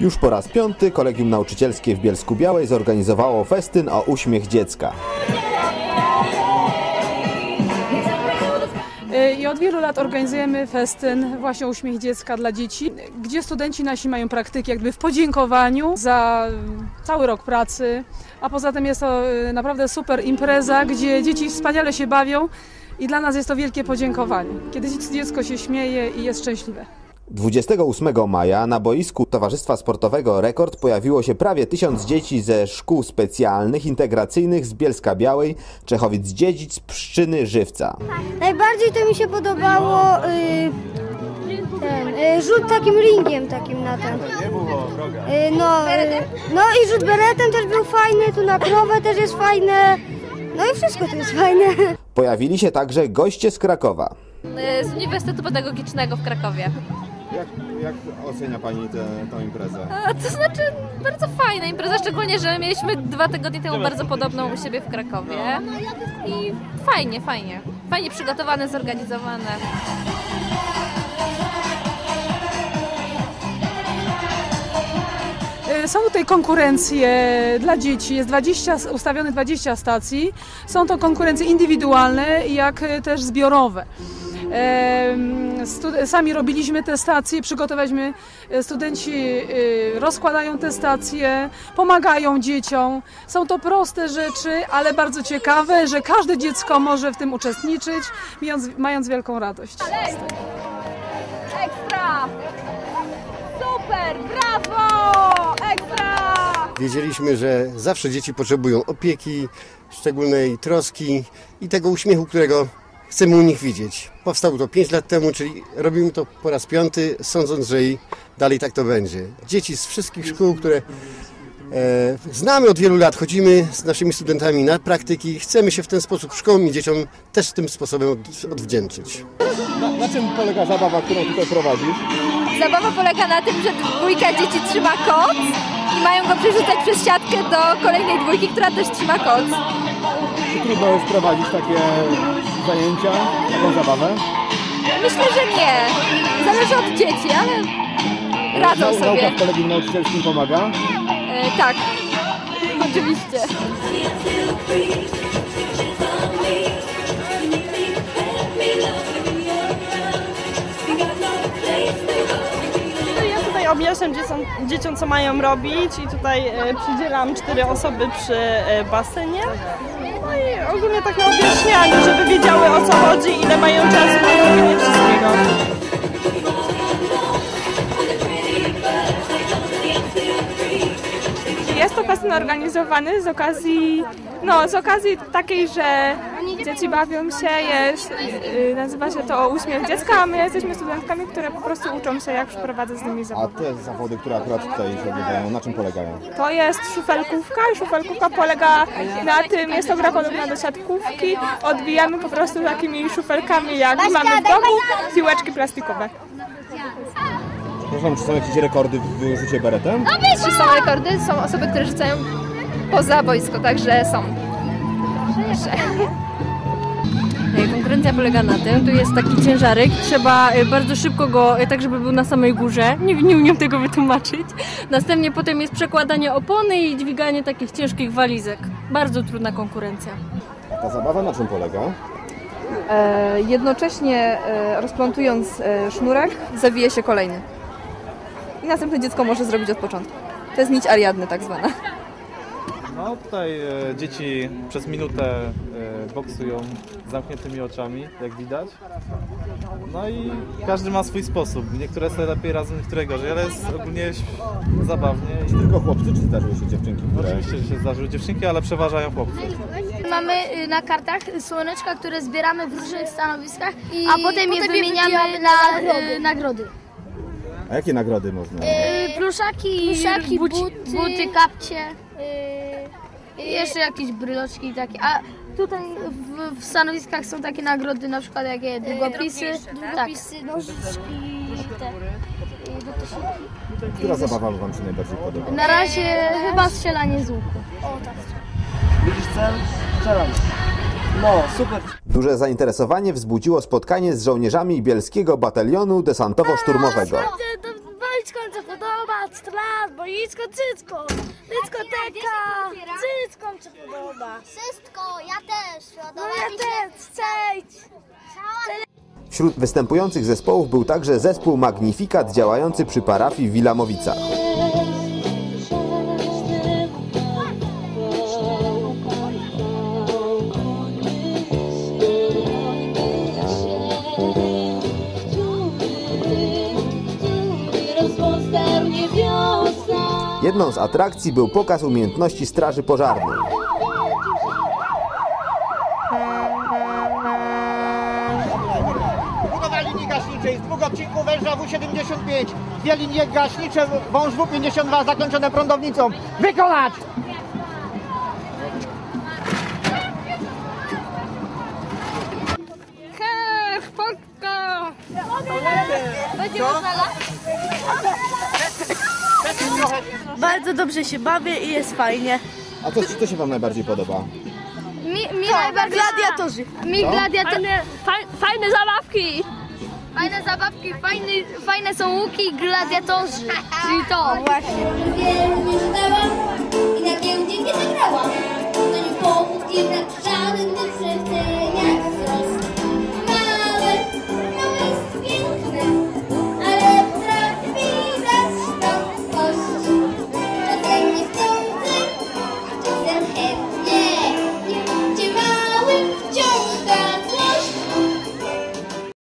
Już po raz piąty Kolegium Nauczycielskie w Bielsku Białej zorganizowało festyn o uśmiech dziecka. Y, I od wielu lat organizujemy festyn właśnie Uśmiech Dziecka dla dzieci, gdzie studenci nasi mają praktyki jakby w podziękowaniu za cały rok pracy, a poza tym jest to y, naprawdę super impreza, gdzie dzieci wspaniale się bawią i dla nas jest to wielkie podziękowanie, kiedy dziecko się śmieje i jest szczęśliwe. 28 maja na boisku Towarzystwa Sportowego Rekord pojawiło się prawie tysiąc dzieci ze szkół specjalnych, integracyjnych z Bielska Białej, Czechowic-Dziedzic, Pszczyny, Żywca. Najbardziej to mi się podobało y, ten, y, rzut takim ringiem takim na ten. Y, no, y, no i rzut beretem też był fajny, tu na krowę też jest fajne. No i wszystko tu jest fajne. Pojawili się także goście z Krakowa. z Uniwersytetu Pedagogicznego w Krakowie. Jak, jak ocenia Pani tę imprezę? A, to znaczy bardzo fajna impreza, szczególnie, że mieliśmy dwa tygodnie temu bardzo podobną u siebie w Krakowie. I fajnie, fajnie. Fajnie przygotowane, zorganizowane. Y, Są tutaj konkurencje dla dzieci, jest 20, ustawione 20 stacji. Są to konkurencje indywidualne, jak też zbiorowe. Stu- Sami robiliśmy te stacje, przygotowaliśmy, y, studenci y, rozkładają te stacje, pomagają dzieciom. Są to proste rzeczy, ale bardzo ciekawe, że każde dziecko może w tym uczestniczyć, mając, mając wielką radość. Ekstra! Super! Brawo! Ekstra! Wiedzieliśmy, że zawsze dzieci potrzebują opieki, szczególnej troski i tego uśmiechu, którego chcemy u nich widzieć. Powstało to 5 lat temu, czyli robimy to po raz piąty, sądząc, że i dalej tak to będzie. Dzieci z wszystkich szkół, które e, znamy od wielu lat, chodzimy z naszymi studentami na praktyki, chcemy się w ten sposób szkołom i dzieciom też tym sposobem od, odwdzięczyć. Na, na czym polega zabawa, którą tutaj prowadzisz? Zabawa polega na tym, że dwójka dzieci trzyma koc i mają go przerzucać przez siatkę do kolejnej dwójki, która też trzyma koc. Czy trudno jest prowadzić takie zajęcia, taką zabawę? Myślę, że nie. Zależy od dzieci, ale radzą sobie. Kolegium Nauczycielskim pomaga? E, tak, oczywiście. Ja tutaj objaśniam dzieciom, dzieciom, co mają robić i tutaj e, przydzielam cztery osoby przy e, basenie. No i ogólnie takie objaśnianie, żeby wiedziały o co chodzi, ile mają czasu na zrobienie wszystkiego. Jest to festyn organizowany z okazji, no, z okazji takiej, że dzieci bawią się, jest, yy, nazywa się to Uśmiech Dziecka, a my jesteśmy studentkami, które po prostu uczą się, jak przeprowadzać z nimi A zabawy. te zawody, które akurat tutaj się odbywają, na czym polegają? To jest szufelkówka i szufelkówka polega na tym, jest to gra podobna do siatkówki, odbijamy po prostu takimi szufelkami, jak mamy w domu, piłeczki plastikowe. Przepraszam, czy są jakieś rekordy w rzucie beretem? Czy są rekordy? Są osoby, które rzucają poza boisko, także są. Że. Konkurencja polega na tym, tu jest taki ciężarek, trzeba e, bardzo szybko go, e, tak żeby był na samej górze, nie, nie umiem tego wytłumaczyć. Następnie potem jest przekładanie opony i dźwiganie takich ciężkich walizek. Bardzo trudna konkurencja. Ta zabawa na czym polega? E, jednocześnie e, rozplątując e, sznurek, zawije się kolejny. I następne dziecko może zrobić od początku. To jest nić Ariadny tak zwana. No tutaj e, dzieci przez minutę e, boksują z zamkniętymi oczami, jak widać. No i każdy ma swój sposób. Niektóre sobie lepiej radzą, niektóre gorzej, ale jest ogólnie ś- zabawnie. I Tylko chłopcy, czy zdarzyły się dziewczynki? oczywiście, że się zdarzyły dziewczynki, ale przeważają chłopcy. Mamy y, na kartach słoneczka, które zbieramy w różnych stanowiskach, I a potem, je potem je wymieniamy na na nagrody. y, nagrody. A jakie nagrody można? Y, pluszaki, Pluszaki, buci, buty. buty, kapcie. I jeszcze jakieś bryloczki takie. A tutaj w, w stanowiskach są takie nagrody, na przykład jakie długopisy. Długopisy, tak. nożyczki, te. Która zabawa Wam się najbardziej podoba? Na razie chyba strzelanie z łuku. O tak. Widzisz cel? Strzelam. No, super. Duże zainteresowanie wzbudziło spotkanie z żołnierzami Bielskiego Batalionu Desantowo-Szturmowego. 15 lat, boisko, cycko. Dyskoteka, cycką się podoba. Wszystko, ja też. No ja też, cześć. Wśród występujących zespołów był także zespół Magnifikat działający przy parafii w Wilamowicach. Jedną z atrakcji był pokaz umiejętności straży pożarnej. Budowa linii gaśniczej z dwóch odcinków węża W75. Dwie linie gaśnicze, wąż W52 zakończone prądownicą. Wykonać! Hej, Polska! Będzie można Bardzo dobrze się bawię i jest fajnie. A co, co się Wam najbardziej podoba? Mi, mi najbardziej... Gladiatorzy. Mi Co? gladiatorzy. Fajne, faj, fajne zabawki! Fajne zabawki, fajne, fajne są łuki i gladiatorzy. Czyli to. Właśnie.